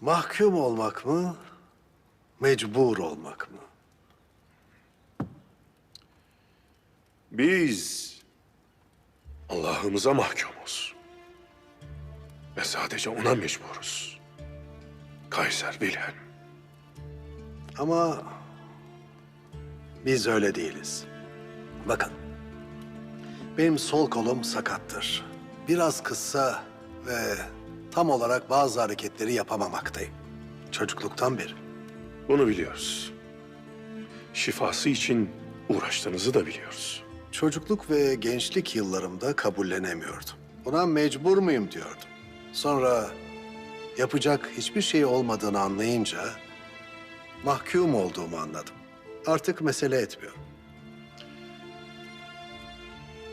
Mahkum olmak mı, mecbur olmak mı? Biz Allah'ımıza mahkumuz. Ve sadece ona mecburuz. Kaiser Wilhelm. Ama biz öyle değiliz. Bakın, benim sol kolum sakattır. Biraz kısa ve tam olarak bazı hareketleri yapamamaktayım. Çocukluktan beri. Bunu biliyoruz. Şifası için uğraştığınızı da biliyoruz. Çocukluk ve gençlik yıllarımda kabullenemiyordum. Buna mecbur muyum diyordum. Sonra yapacak hiçbir şey olmadığını anlayınca mahkum olduğumu anladım. Artık mesele etmiyor.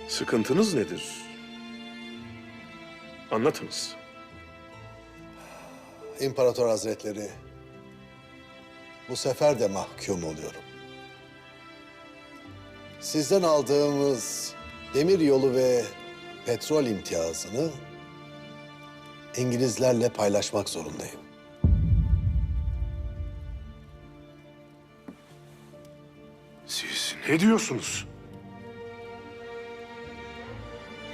Sıkıntınız nedir? Anlatınız. İmparator Hazretleri, bu sefer de mahkum oluyorum. Sizden aldığımız demir yolu ve petrol imtiyazını İngilizlerle paylaşmak zorundayım. Siz ne diyorsunuz?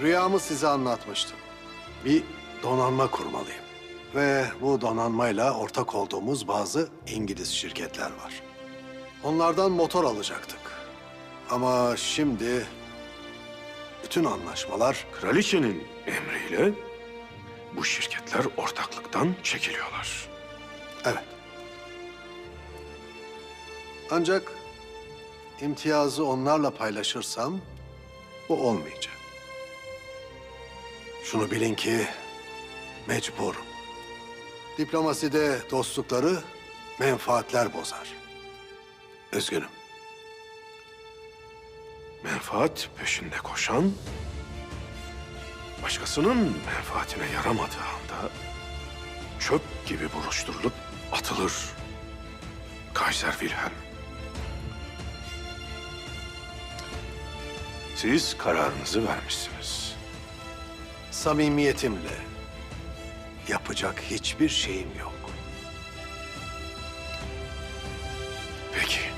Rüyamı size anlatmıştım. Bir donanma kurmalıyım. Ve bu donanmayla ortak olduğumuz bazı İngiliz şirketler var. Onlardan motor alacaktık. Ama şimdi bütün anlaşmalar Kraliçenin emriyle bu şirketler ortaklıktan çekiliyorlar. evet. Ancak imtiyazı onlarla paylaşırsam bu olmayacak. Şunu bilin ki mecburum. Diplomaside dostlukları menfaatler bozar. Üzgünüm. Menfaat peşinde koşan, başkasının menfaatine yaramadığı anda çöp gibi buruşturulup atılır. Kaiser Wilhelm. Siz kararınızı vermişsiniz. Samimiyetimle yapacak hiçbir şeyim yok. Peki.